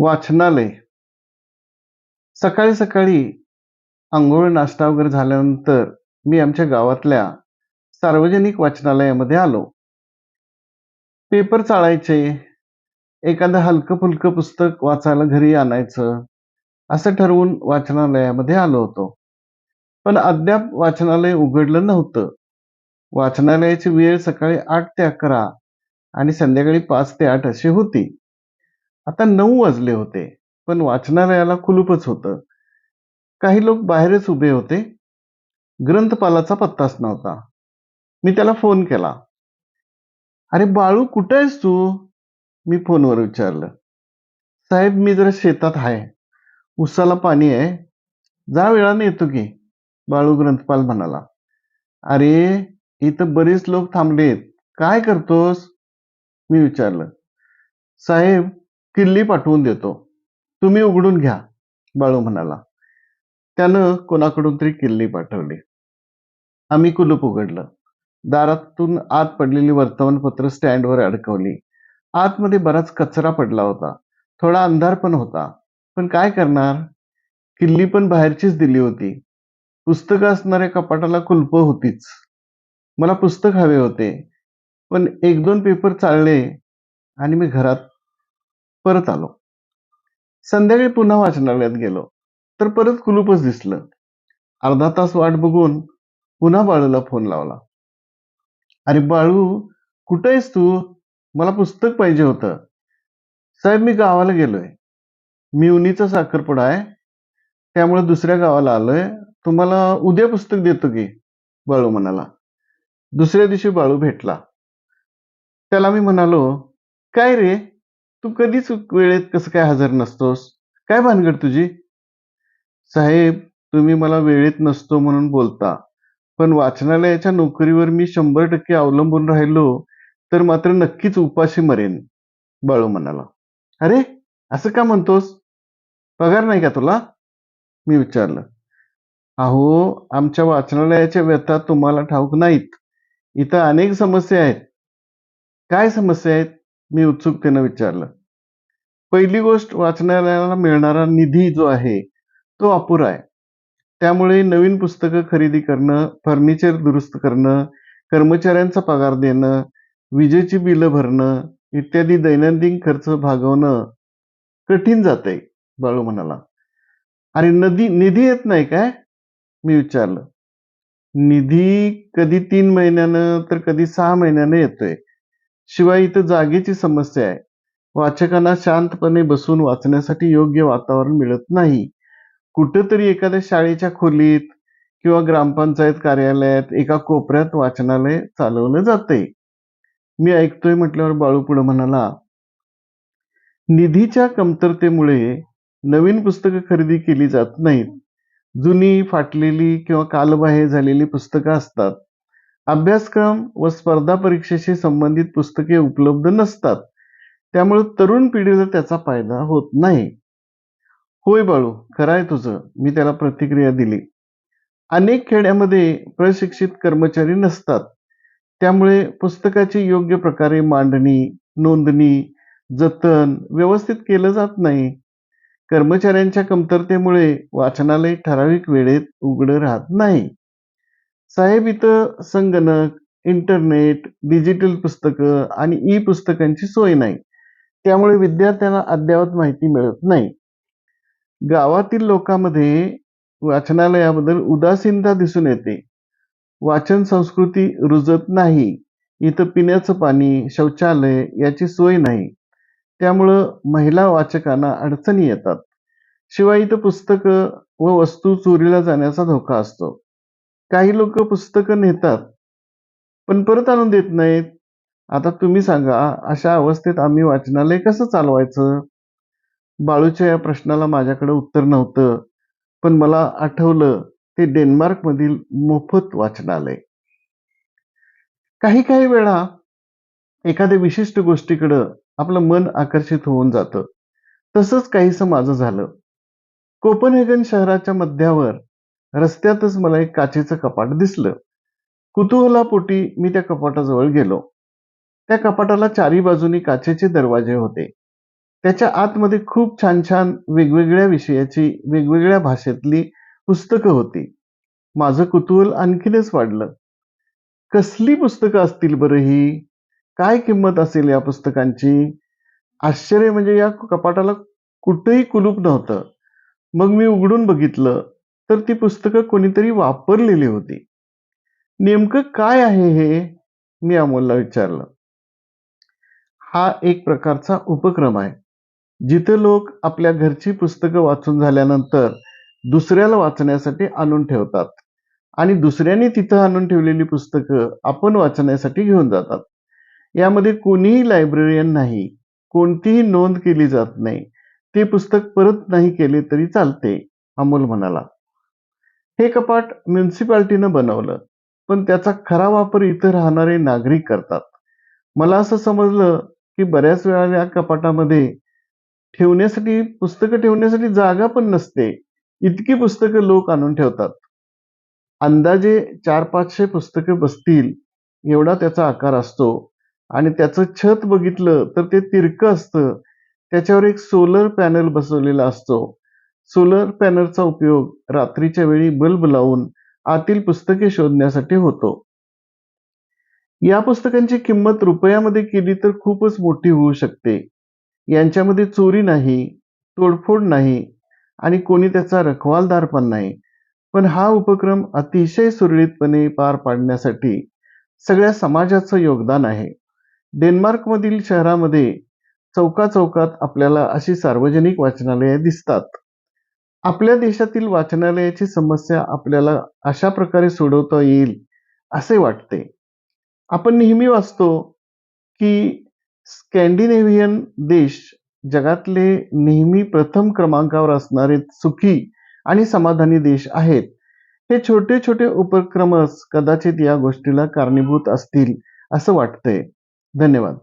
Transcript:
वाचनालय. सकाळी सकाळी आंघोळ नाश्ता वगैरे झाल्यानंतर मी आमच्या गावातल्या सार्वजनिक वाचनालयामध्ये आलो. पेपर चाळायचे एखादं हलकं फुलकं पुस्तक वाचायला घरी आणायचं असं ठरवून वाचनालयामध्ये आलो होतो. पण अद्याप वाचनालय उघडलं नव्हतं. वाचनालयाची वेळ सकाळी आठ ते अकरा आणि संध्याकाळी पाच ते आठ अशी होती. आता नऊ वाजले होते पण वाचनालयाला कुलूपच होतं. काही लोक बाहेरच उभे होते. ग्रंथपालाचा पत्ताच नव्हता. मी त्याला फोन केला. अरे बाळू कुठं आहेस तू? मी फोनवर विचारलं. साहेब मी जरा शेतात आहे उसाला पाणी आहे. जा वेळाने येतो की बाळू ग्रंथपाल म्हणाला. अरे इथं बरेच लोक थांबलेत. काय करतोस? मी विचारलं. साहेब किल्ली पाठवून देतो. तुम्ही उघडून घ्या बाळू म्हणाला. त्यानं कोणाकडून तरी किल्ली पाठवली. आम्ही कुलूप उघडलं. दारातून आत पडलेली वर्तमानपत्र स्टँडवर अडकवली. आतमध्ये बराच कचरा पडला होता. थोडा अंधार पण होता. पण काय करणार? किल्ली पण बाहेरचीच दिली होती. पुस्तकं असणाऱ्या कपाटाला कुलप होतीच. मला पुस्तक हवे होते. पण एक दोन पेपर चालले आणि मी घरात परत आलो. संध्याकाळी पुन्हा वाचनालयात गेलो. तर परत कुलूपच दिसलं. अर्धा तास वाट बघून पुन्हा बाळूला फोन लावला. अरे बाळू कुठं आहेस तू? मला पुस्तक पाहिजे होतं. साहेब मी गावाला गेलोय. मी उनीचा साखरपुडा आहे. त्यामुळे दुसऱ्या गावाला आलोय. तुम्हाला उद्या पुस्तक देतो की? बाळू म्हणाला. दुसऱ्या दिवशी बाळू भेटला. त्याला मी म्हणालो काय रे? तू कधीच वेळेत कसं काय हजर नसतोस? काय भानगड तुझी? साहेब तुम्ही मला वेळेत नसतो म्हणून बोलता. पण वाचनालयाच्या नोकरीवर मी शंभर टक्के अवलंबून राहिलो तर मात्र नक्कीच उपाशी मरेन बाळू म्हणाला. अरे असं का म्हणतोस? पगार नाही का तुला? मी विचारलं. अहो आमच्या वाचनालयाच्या व्यथा तुम्हाला ठाऊक नाहीत. इथं अनेक समस्या आहेत. काय समस्या आहेत? मी उत्सुकतेनं विचारलं. पहिली गोष्ट वाचनालयाला मिळणारा निधी जो आहे तो अपुरा आहे. त्यामुळे नवीन पुस्तकं खरेदी करणं फर्निचर दुरुस्त करणं कर्मचाऱ्यांचा पगार देणं विजेची बिलं भरणं इत्यादी दैनंदिन खर्च भागवणं कठीण जातंय बाळू म्हणाला. अरे नदी निधी येत नाही काय? मी विचारलं. निधी कधी तीन महिन्यानं तर कधी सहा महिन्यानं येतोय. शिवाय इथं जागेची समस्या आहे. वाचकांना शांतपणे बसून वाचण्यासाठी योग्य वातावरण मिळत नाही. कुठंतरी एखाद्या शाळेच्या खोलीत किंवा ग्रामपंचायत कार्यालयात एका कोपऱ्यात वाचनालय चालवलं जातंय मी ऐकतोय म्हटल्यावर बाळू पुढे म्हणाला निधीच्या कमतरतेमुळे नवीन पुस्तकं खरेदी केली जात नाहीत. जुनी फाटलेली किंवा कालबाह्य झालेली पुस्तकं असतात. अभ्यासक्रम व स्पर्धा परीक्षेशी संबंधित पुस्तके उपलब्ध नसतात. त्यामुळे तरुण पिढीला त्याचा फायदा होत नाही. होय बाळू खरं आहे तुझं. मी त्याला प्रतिक्रिया दिली. अनेक खेड्यामध्ये प्रशिक्षित कर्मचारी नसतात. त्यामुळे पुस्तकाची योग्य प्रकारे मांडणी नोंदणी जतन व्यवस्थित केलं जात नाही. कर्मचाऱ्यांच्या कमतरतेमुळे वाचनालय ठराविक वेळेत उघडं राहत नाही. साहेब इथं संगणक इंटरनेट डिजिटल पुस्तकं आणि ई पुस्तकांची सोय नाही. त्यामुळे विद्यार्थ्यांना अद्ययावत माहिती मिळत नाही. गावातील लोकांमध्ये वाचनालयाबद्दल उदासीनता दिसून येते. वाचन संस्कृती रुजत नाही. इथं पिण्याचं पाणी शौचालय याची सोय नाही. त्यामुळं महिला वाचकांना अडचणी येतात. शिवाय इथं पुस्तकं व वस्तू चोरीला जाण्याचा धोका असतो. काही लोक पुस्तकं नेतात पण परत आणून देत नाहीत. आता तुम्ही सांगा अशा अवस्थेत आम्ही वाचनालय कसं चालवायचं? बाळूच्या या प्रश्नाला माझ्याकडे उत्तर नव्हतं पण मला आठवलं ते डेन्मार्कमधील मोफत वाचनालय. काही काही वेळा एखाद्या विशिष्ट गोष्टीकडं आपलं मन आकर्षित होऊन जातं. तसंच काहीसं माझं झालं. कोपनहेगन शहराच्या मध्यावर रस्त्यातच मला एक काचेचं कपाट दिसलं. कुतूहलापोटी मी त्या कपाटाजवळ गेलो. त्या कपाटाला चारी बाजूनी काचेचे दरवाजे होते. त्याच्या आतमध्ये खूप छान छान वेगवेगळ्या विषयाची वेगवेगळ्या भाषेतली पुस्तकं होती. माझं कुतूहल आणखीनच वाढलं. कसली पुस्तकं असतील बरं ही? काय किंमत असेल या पुस्तकांची? आश्चर्य म्हणजे या कपाटाला कुठंही कुलूप नव्हतं. मग मी उघडून बघितलं तर ती पुस्तकं कोणीतरी वापरलेली होती. नेमकं काय आहे हे? मी अमोलला विचारलं. हा एक प्रकारचा उपक्रम आहे. जिथे लोक आपल्या घरची पुस्तकं वाचून झाल्यानंतर दुसऱ्याला वाचण्यासाठी आणून ठेवतात आणि दुसऱ्याने तिथं आणून ठेवलेली पुस्तकं आपण वाचण्यासाठी घेऊन जातात. यामध्ये कोणीही लायब्ररियन नाही कोणतीही नोंद केली जात नाही ते पुस्तक परत नाही केले तरी चालते अमोल म्हणाला. हे कपाट म्युन्सिपाल्टीनं बनवलं पण त्याचा खरा वापर इथं राहणारे नागरिक करतात. मला असं समजलं की बऱ्याच वेळा या कपाटामध्ये ठेवण्यासाठी पुस्तकं ठेवण्यासाठी जागा पण नसते. इतकी पुस्तकं लोक आणून ठेवतात. अंदाजे चार पाचशे पुस्तकं बसतील एवढा त्याचा आकार असतो. आणि त्याचं छत बघितलं तर ते तिरकं असतं. त्याच्यावर एक सोलर पॅनल बसवलेला असतो. सोलर पॅनलचा उपयोग रात्रीच्या वेळी बल्ब लावून आतील पुस्तके शोधण्यासाठी होतो. या पुस्तकांची किंमत रुपयामध्ये केली तर खूपच मोठी होऊ शकते. यांच्यामध्ये चोरी नाही तोडफोड नाही आणि कोणी त्याचा रखवालदार पण नाही. पण हा उपक्रम अतिशय सुरळीतपणे पार पाडण्यासाठी सगळ्या समाजाचं योगदान आहे. डेन्मार्कमधील शहरामध्ये चौका चौकात आपल्याला अशी सार्वजनिक वाचनालये दिसतात. आपल्या देशातील वाचनालयाची समस्या आपल्याला अशा प्रकारे सोडवता येईल असे वाटते. आपण नेहमी वाचतो की स्कॅन्डिनेव्हियन देश जगातले नेहमी प्रथम क्रमांकावर असणारे सुखी आणि समाधानी देश आहेत. हे छोटे छोटे उपक्रमच कदाचित या गोष्टीला कारणीभूत असतील असं वाटतंय. धन्यवाद.